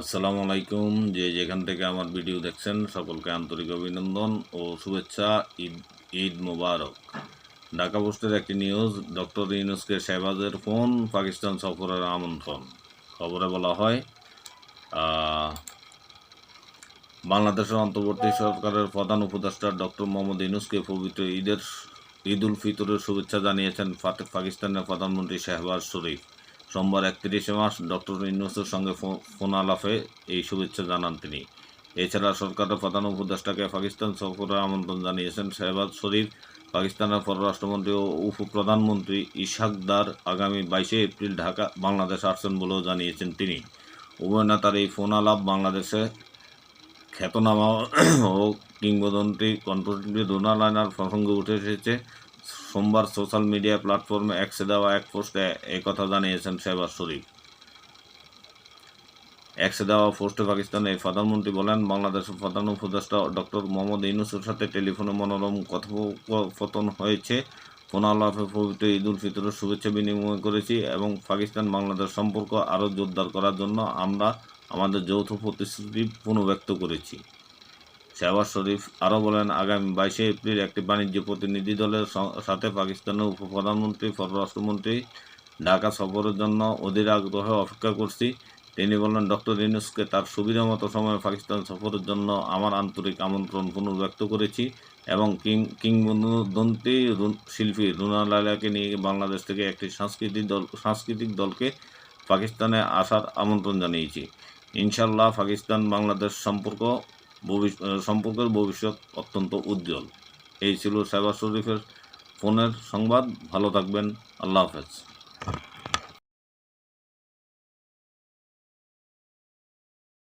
আসসালামু আলাইকুম। যে যেখান থেকে আমার ভিডিও দেখছেন, সকলকে আন্তরিক অভিনন্দন ও শুভেচ্ছা। ঈদ ঈদ মোবারক। ঢাকা পোস্টের একটি নিউজ, ডক্টর ইউনুসকে শেহবাজের ফোন, পাকিস্তান সফরের আমন্ত্রণ। খবরে বলা হয় বাংলাদেশের অন্তর্বর্তী সরকারের প্রধান উপদেষ্টা ডক্টর মোহাম্মদ ইউনুসকে পবিত্র ঈদের ঈদ উল ফিতরের শুভেচ্ছা জানিয়েছেন পাকিস্তানের প্রধানমন্ত্রী শেহবাজ শরীফ। সোমবার একত্রিশে মার্চ ডক্টর ইউনুসের সঙ্গে ফোন আলাপে এই শুভেচ্ছা জানান তিনি। এছাড়া সরকারের প্রধান উপদেষ্টাকে পাকিস্তান সফরের আমন্ত্রণ জানিয়েছেন শেহবাজ শরীফ, পাকিস্তানের পররাষ্ট্রমন্ত্রী ও উপপ্রধানমন্ত্রী ইশাক দার আগামী বাইশে এপ্রিল ঢাকা, বাংলাদেশ আসছেন বলেও জানিয়েছেন তিনি। উভয় নেতার এই ফোন আলাপ বাংলাদেশে খ্যাতনামা ও কিংবদন্তি কণ্ঠশিল্পী রুনা লাইনার প্রসঙ্গে উঠে এসেছে। সোমবার সোশ্যাল মিডিয়া প্ল্যাটফর্মে এক্সে দেওয়া এক পোস্টে কথা জানিয়েছেন শেহবাজ শরীফ। এক্সে দেওয়া পোস্টে পাকিস্তানের প্রধানমন্ত্রী বলেন, বাংলাদেশের প্রধান উপদেষ্টা ডক্টর মোহাম্মদ ইউনুসের সাথে টেলিফোনে মনোরম কথোপকথন হয়েছে। ফোন ফোনালাপে পবিত্র ঈদ উল ফিতরের শুভেচ্ছা বিনিময় করেছি এবং পাকিস্তান বাংলাদেশ সম্পর্ক আরও জোরদার করার জন্য আমরা আমাদের যৌথ প্রতিশ্রুতি পুনর্ব্যক্ত করেছি। শেহবাজ শরীফ আরও বলেন, আগামী বাইশে এপ্রিল একটি বাণিজ্য প্রতিনিধি দলের সাথে পাকিস্তানের উপপ্রধানমন্ত্রী, পররাষ্ট্রমন্ত্রী ঢাকা সফরের জন্য অধীর আগ্রহে অপেক্ষা করছি। তিনি বললেন ডক্টর ইউনুসকে তার সুবিধা মতো সময়ে পাকিস্তান সফরের জন্য আমার আন্তরিক আমন্ত্রণ পুনর্ব্যক্ত করেছি এবং কিং, কিংবদন্তি শিল্পী রুনা লাইলাকে নিয়ে বাংলাদেশ থেকে একটি সাংস্কৃতিক দল, সাংস্কৃতিক দলকে পাকিস্তানে আসার আমন্ত্রণ জানিয়েছি। ইনশাল্লাহ পাকিস্তান বাংলাদেশ সম্পর্ক ভবিষ্য- আহ, সম্পর্কের ভবিষ্যৎ অত্যন্ত উজ্জ্বল। এই ছিল সেবা শরীফের ফোনের সংবাদ। ভালো থাকবেন। আল্লাহ হাফেজ।